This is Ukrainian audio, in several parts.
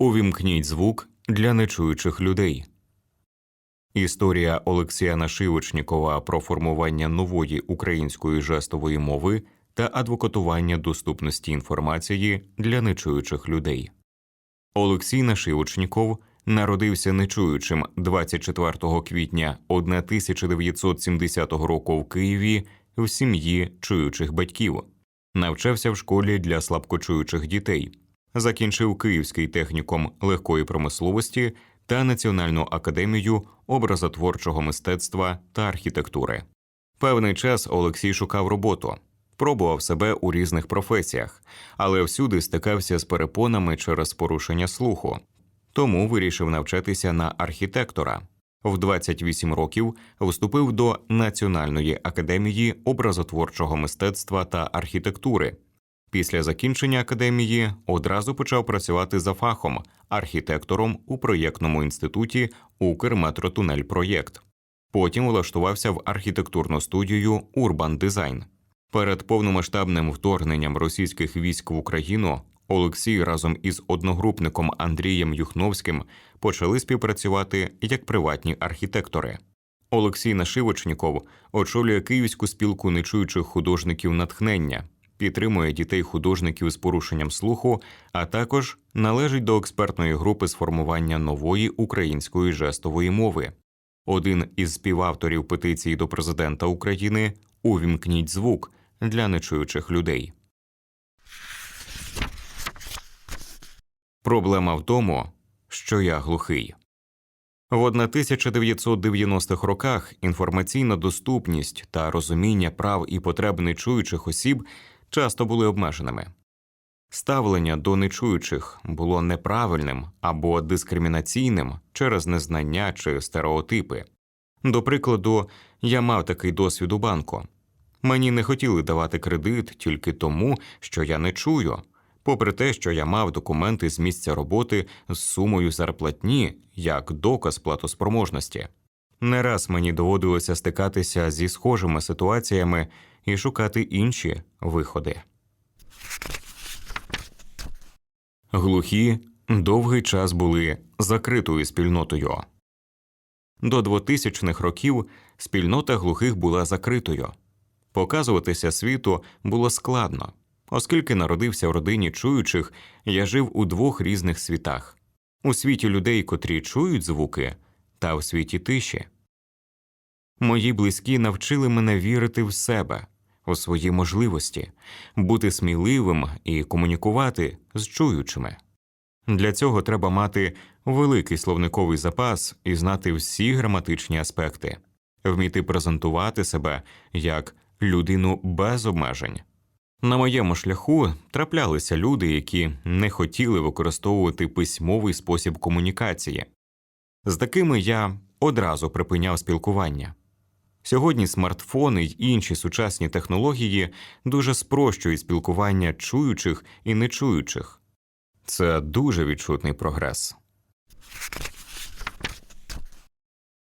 Увімкніть звук для нечуючих людей. Історія Олексія Нашивочнікова про формування нової української жестової мови та адвокатування доступності інформації для нечуючих людей. Олексій Нашивочніков народився нечуючим 24 квітня 1970 року в Києві в сім'ї чуючих батьків. Навчався в школі для слабкочуючих дітей. Закінчив Київський технікум легкої промисловості та Національну академію образотворчого мистецтва та архітектури. Певний час Олексій шукав роботу, пробував себе у різних професіях, але всюди стикався з перепонами через порушення слуху, тому вирішив навчатися на архітектора. В 28 років вступив до Національної академії образотворчого мистецтва та архітектури. Після закінчення академії одразу почав працювати за фахом архітектором у проєктному інституті Укрметротунель Проєкт. Потім влаштувався в архітектурну студію Урбан Дизайн. Перед повномасштабним вторгненням російських військ в Україну Олексій разом із одногрупником Андрієм Юхновським почали співпрацювати як приватні архітектори. Олексій Нашивочніков очолює Київську спілку нечуючих художників натхнення, підтримує дітей художників з порушенням слуху, а також належить до експертної групи з формування нової української жестової мови. Один із співавторів петиції до президента України Увімкніть звук для нечуючих людей. Проблема в тому, що я глухий. В 1990-х роках інформаційна доступність та розуміння прав і потреб нечуючих осіб часто були обмеженими. Ставлення до нечуючих було неправильним або дискримінаційним через незнання чи стереотипи. До прикладу, я мав такий досвід у банку. Мені не хотіли давати кредит тільки тому, що я не чую, попри те, що я мав документи з місця роботи з сумою зарплатні як доказ платоспроможності. Не раз мені доводилося стикатися зі схожими ситуаціями і шукати інші виходи. Глухі довгий час були закритою спільнотою. До 2000-х років спільнота глухих була закритою. Показуватися світу було складно, оскільки народився в родині чуючих, я жив у двох різних світах у світі людей, котрі чують звуки, та у світі тиші. Мої близькі навчили мене вірити в себе, у свої можливості, бути сміливим і комунікувати з чуючими. Для цього треба мати великий словниковий запас і знати всі граматичні аспекти, вміти презентувати себе як людину без обмежень. На моєму шляху траплялися люди, які не хотіли використовувати письмовий спосіб комунікації. З такими я одразу припиняв спілкування. Сьогодні смартфони й інші сучасні технології дуже спрощують спілкування чуючих і нечуючих. Це дуже відчутний прогрес.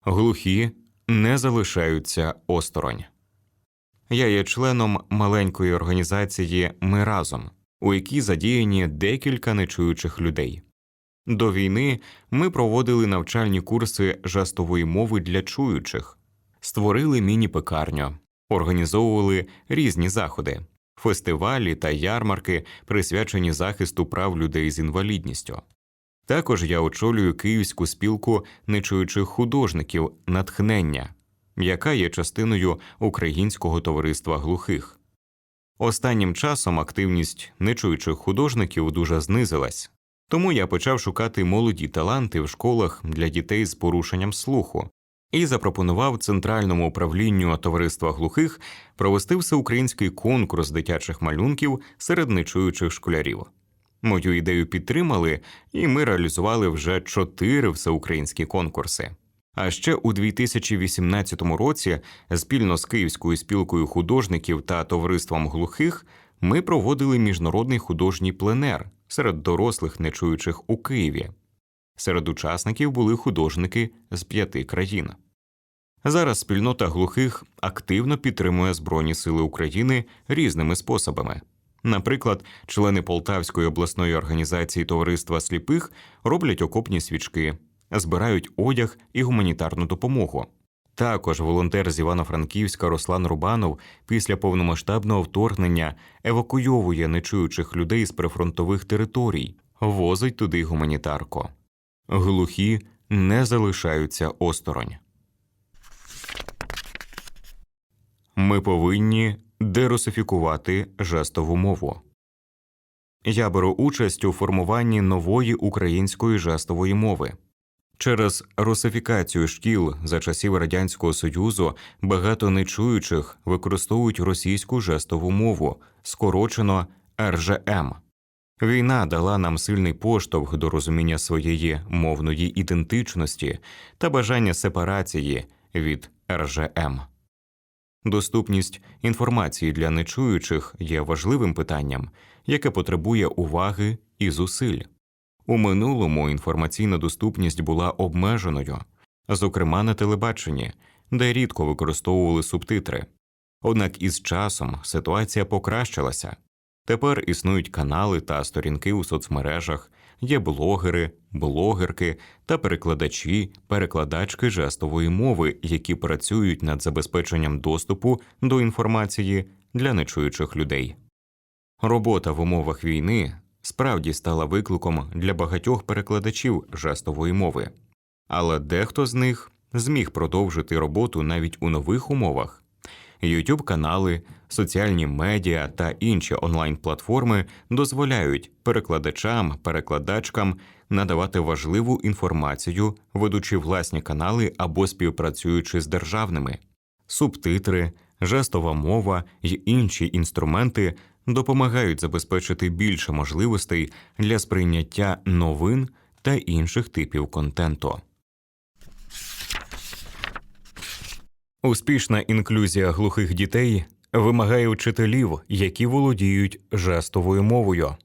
Глухі не залишаються осторонь. Я є членом маленької організації Ми разом, у якій задіяні декілька нечуючих людей. До війни ми проводили навчальні курси жестової мови для чуючих, створили міні-пекарню, організовували різні заходи, фестивалі та ярмарки, присвячені захисту прав людей з інвалідністю. Також я очолюю Київську спілку нечуючих художників натхнення, яка є частиною Українського товариства глухих. Останнім часом активність нечуючих художників дуже знизилась, тому я почав шукати молоді таланти в школах для дітей з порушенням слуху і запропонував центральному управлінню товариства глухих провести всеукраїнський конкурс дитячих малюнків серед нечуючих школярів. Мою ідею підтримали, і ми реалізували вже чотири всеукраїнські конкурси. А ще у 2018 році спільно з Київською спілкою художників та товариством глухих ми проводили міжнародний художній пленер серед дорослих нечуючих у Києві. Серед учасників були художники з п'яти країн. Зараз спільнота глухих активно підтримує Збройні Сили України різними способами. Наприклад, члени Полтавської обласної організації товариства сліпих роблять окопні свічки, збирають одяг і гуманітарну допомогу. Також волонтер з Івано-Франківська Руслан Рубанов після повномасштабного вторгнення евакуйовує нечуючих людей з прифронтових територій, возить туди гуманітарку. Глухі не залишаються осторонь. Ми повинні дерусифікувати жестову мову. Я беру участь у формуванні нової української жестової мови. Через русифікацію шкіл за часів Радянського Союзу багато нечуючих використовують російську жестову мову, скорочено РЖМ. Війна дала нам сильний поштовх до розуміння своєї мовної ідентичності та бажання сепарації від РЖМ. Доступність інформації для нечуючих є важливим питанням, яке потребує уваги і зусиль. У минулому інформаційна доступність була обмеженою, зокрема на телебаченні, де рідко використовували субтитри. Однак із часом ситуація покращилася. Тепер існують канали та сторінки у соцмережах, є блогери, блогерки та перекладачі, перекладачки жестової мови, які працюють над забезпеченням доступу до інформації для нечуючих людей. Робота в умовах війни справді стала викликом для багатьох перекладачів жестової мови, але дехто з них зміг продовжити роботу навіть у нових умовах. Youtube канали, соціальні медіа та інші онлайн-платформи дозволяють перекладачам, перекладачкам надавати важливу інформацію, ведучи власні канали або співпрацюючи з державними. Субтитри, жестова мова й інші інструменти допомагають забезпечити більше можливостей для сприйняття новин та інших типів контенту. Успішна інклюзія глухих дітей вимагає вчителів, які володіють жестовою мовою.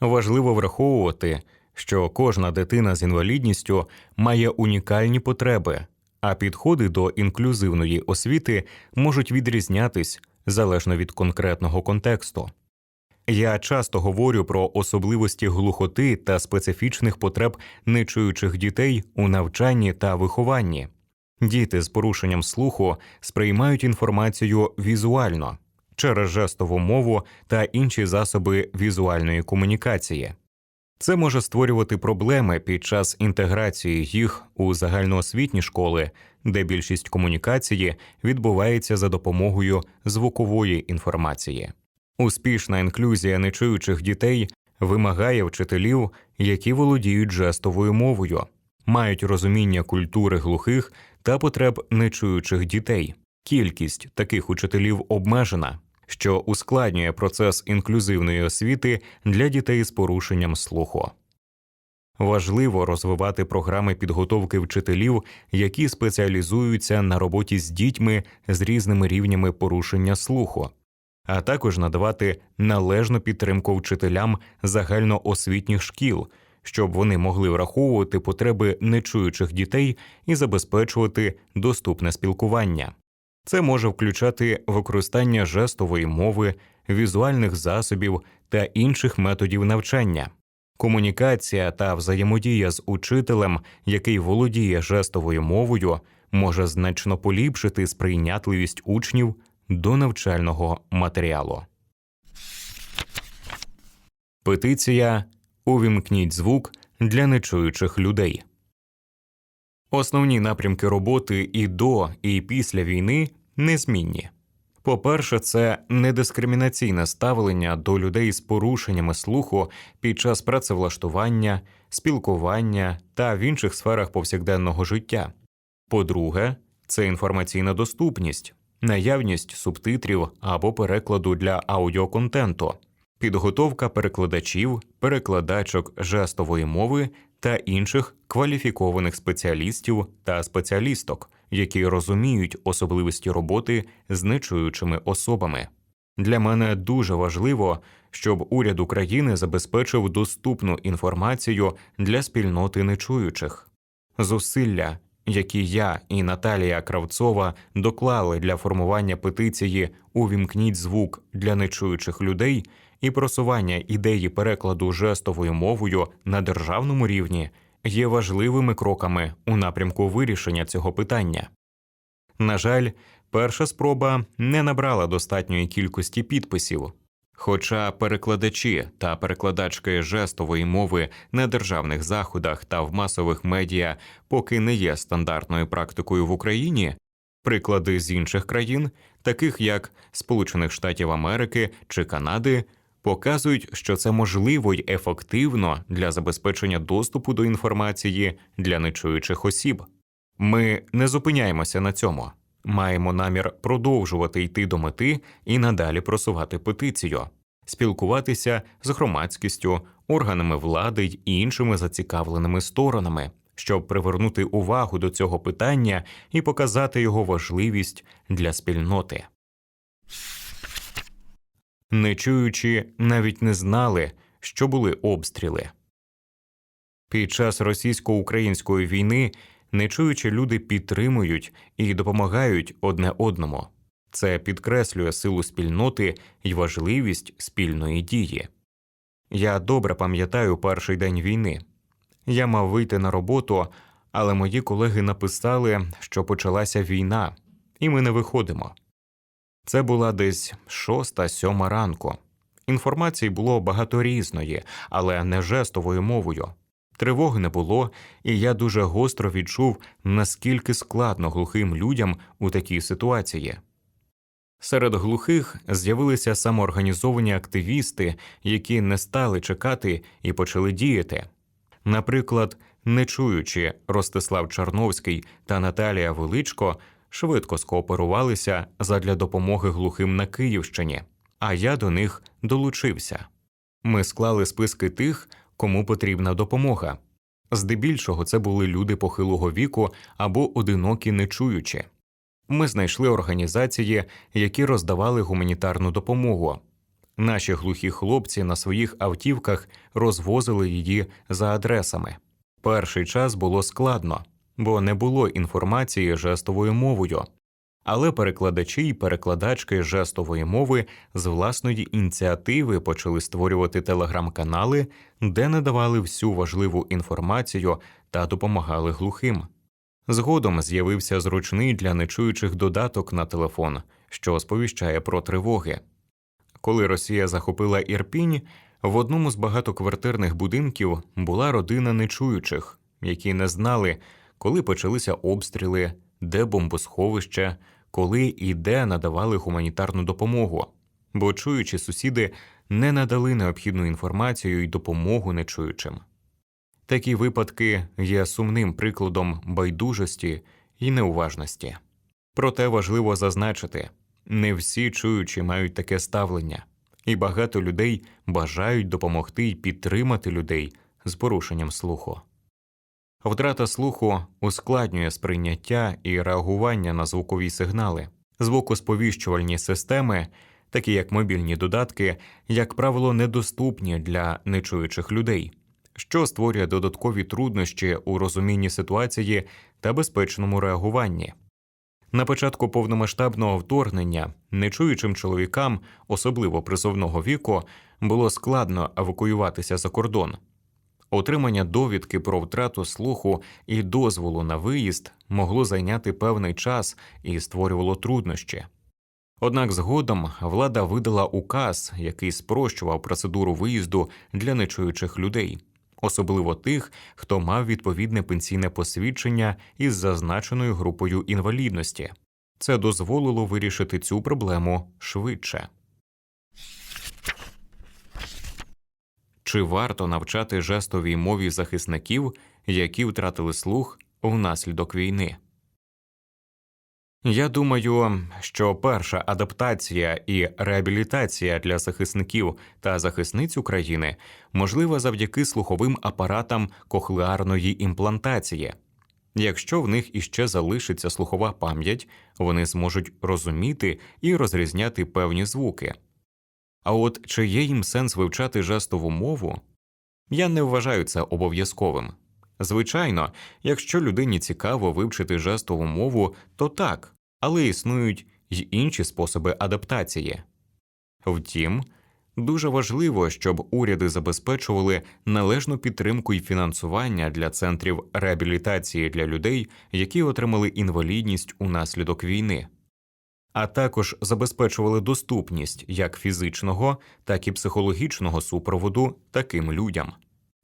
Важливо враховувати, що кожна дитина з інвалідністю має унікальні потреби, а підходи до інклюзивної освіти можуть відрізнятись залежно від конкретного контексту. Я часто говорю про особливості глухоти та специфічних потреб нечуючих дітей у навчанні та вихованні. Діти з порушенням слуху сприймають інформацію візуально через жестову мову та інші засоби візуальної комунікації. Це може створювати проблеми під час інтеграції їх у загальноосвітні школи, де більшість комунікації відбувається за допомогою звукової інформації. Успішна інклюзія нечуючих дітей вимагає вчителів, які володіють жестовою мовою, мають розуміння культури глухих та потреб нечуючих дітей. Кількість таких учителів обмежена, що ускладнює процес інклюзивної освіти для дітей з порушенням слуху. Важливо розвивати програми підготовки вчителів, які спеціалізуються на роботі з дітьми з різними рівнями порушення слуху, а також надавати належну підтримку вчителям загальноосвітніх шкіл, щоб вони могли враховувати потреби нечуючих дітей і забезпечувати доступне спілкування. Це може включати використання жестової мови, візуальних засобів та інших методів навчання. Комунікація та взаємодія з учителем, який володіє жестовою мовою, може значно поліпшити сприйнятливість учнів до навчального матеріалу. Петиція Увімкніть звук для нечуючих людей. Основні напрямки роботи і до, і після війни незмінні. По-перше, це недискримінаційне ставлення до людей з порушеннями слуху під час працевлаштування, спілкування та в інших сферах повсякденного життя. По-друге, це інформаційна доступність, наявність субтитрів або перекладу для аудіоконтенту, підготовка перекладачів, перекладачок жестової мови та інших кваліфікованих спеціалістів та спеціалісток, які розуміють особливості роботи з нечуючими особами. Для мене дуже важливо, щоб уряд України забезпечив доступну інформацію для спільноти нечуючих. Зусилля, які я і Наталія Кравцова доклали для формування петиції Увімкніть звук для нечуючих людей і просування ідеї перекладу жестовою мовою на державному рівні, є важливими кроками у напрямку вирішення цього питання. На жаль, перша спроба не набрала достатньої кількості підписів. Хоча перекладачі та перекладачки жестової мови на державних заходах та в масових медіа поки не є стандартною практикою в Україні, приклади з інших країн, таких як Сполучених Штатів Америки чи Канади, показують, що це можливо й ефективно для забезпечення доступу до інформації для нечуючих осіб. Ми не зупиняємося на цьому. Маємо намір продовжувати йти до мети і надалі просувати петицію, спілкуватися з громадськістю, органами влади й іншими зацікавленими сторонами, щоб привернути увагу до цього питання і показати його важливість для спільноти. Нечуючі навіть не знали, що були обстріли. Під час російсько-української війни нечуючі люди підтримують і допомагають одне одному. Це підкреслює силу спільноти і важливість спільної дії. Я добре пам'ятаю перший день війни. Я мав вийти на роботу, але мої колеги написали, що почалася війна, і ми не виходимо. Це була десь шоста сьома ранку. Інформації було багато різної, але не жестовою мовою. Тривоги не було, і я дуже гостро відчув, наскільки складно глухим людям у такій ситуації. Серед глухих з'явилися самоорганізовані активісти, які не стали чекати і почали діяти. Наприклад, нечуючи Ростислав Чарновський та Наталія Величко швидко скооперувалися задля допомоги глухим на Київщині, а я до них долучився. Ми склали списки тих, кому потрібна допомога. Здебільшого це були люди похилого віку або одинокі нечуючі. Ми знайшли організації, які роздавали гуманітарну допомогу. Наші глухі хлопці на своїх автівках розвозили її за адресами. Перший час було складно, бо не було інформації жестовою мовою, але перекладачі і перекладачки жестової мови з власної ініціативи почали створювати телеграм-канали, де надавали всю важливу інформацію та допомагали глухим. Згодом з'явився зручний для нечуючих додаток на телефон, що сповіщає про тривоги. Коли Росія захопила Ірпінь, в одному з багатоквартирних будинків була родина нечуючих, які не знали, коли почалися обстріли, де бомбосховище, коли і де надавали гуманітарну допомогу, бо чуючі сусіди не надали необхідну інформацію і допомогу нечуючим. Такі випадки є сумним прикладом байдужості і неуважності. Проте важливо зазначити не всі чуючі мають таке ставлення, і багато людей бажають допомогти і підтримати людей з порушенням слуху. Втрата слуху ускладнює сприйняття і реагування на звукові сигнали, звукосповіщувальні системи, такі як мобільні додатки, як правило, недоступні для нечуючих людей, що створює додаткові труднощі у розумінні ситуації та безпечному реагуванні. На початку повномасштабного вторгнення нечуючим чоловікам, особливо призовного віку, було складно евакуюватися за кордон. Отримання довідки про втрату слуху і дозволу на виїзд могло зайняти певний час і створювало труднощі. Однак згодом влада видала указ, який спрощував процедуру виїзду для нечуючих людей, особливо тих, хто мав відповідне пенсійне посвідчення із зазначеною групою інвалідності. Це дозволило вирішити цю проблему швидше. Чи варто навчати жестовій мові захисників, які втратили слух внаслідок війни? Я думаю, що перша адаптація і реабілітація для захисників та захисниць України можлива завдяки слуховим апаратам кохлеарної імплантації. Якщо в них іще залишиться слухова пам'ять, вони зможуть розуміти і розрізняти певні звуки. А от чи є їм сенс вивчати жестову мову? Я не вважаю це обов'язковим. Звичайно, якщо людині цікаво вивчити жестову мову, то так, але існують й інші способи адаптації. Втім, дуже важливо, щоб уряди забезпечували належну підтримку і фінансування для центрів реабілітації для людей, які отримали інвалідність унаслідок війни, а також забезпечували доступність як фізичного, так і психологічного супроводу таким людям.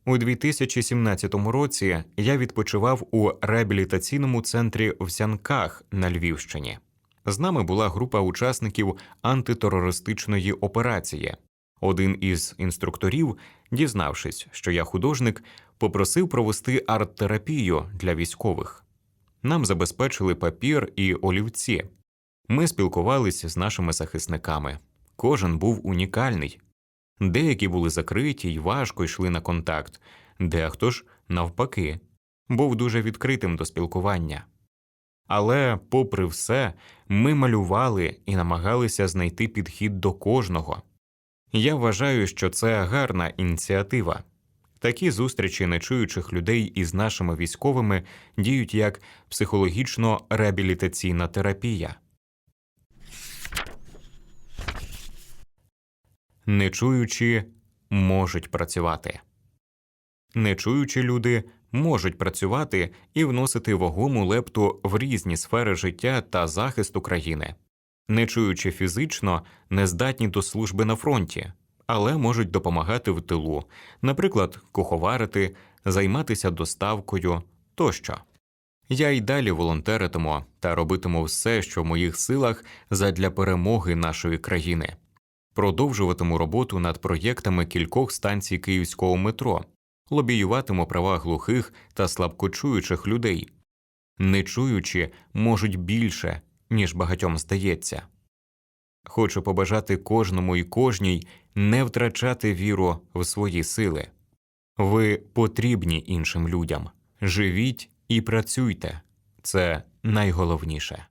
У 2017 році я відпочивав у реабілітаційному центрі в Сянках на Львівщині. З нами була група учасників антитерористичної операції. Один із інструкторів, дізнавшись, що я художник, попросив провести арт-терапію для військових. Нам забезпечили папір і олівці. Ми спілкувалися з нашими захисниками. Кожен був унікальний. Деякі були закриті й важко йшли на контакт, дехто ж, навпаки, був дуже відкритим до спілкування. Але, попри все, ми малювали і намагалися знайти підхід до кожного. Я вважаю, що це гарна ініціатива. Такі зустрічі нечуючих людей із нашими військовими діють як психологічно-реабілітаційна терапія. Нечуючі можуть працювати. Нечуючі люди можуть працювати і вносити вагому лепту в різні сфери життя та захисту країни. Нечуючі фізично не здатні до служби на фронті, але можуть допомагати в тилу, наприклад, куховарити, займатися доставкою тощо. Я й далі волонтеритиму та робитиму все, що в моїх силах задля перемоги нашої країни продовжуватиму роботу над проєктами кількох станцій київського метро, лобіюватиму права глухих та слабкочуючих людей. Нечуючі можуть більше, ніж багатьом здається. Хочу побажати кожному і кожній не втрачати віру в свої сили. Ви потрібні іншим людям. Живіть і працюйте це найголовніше.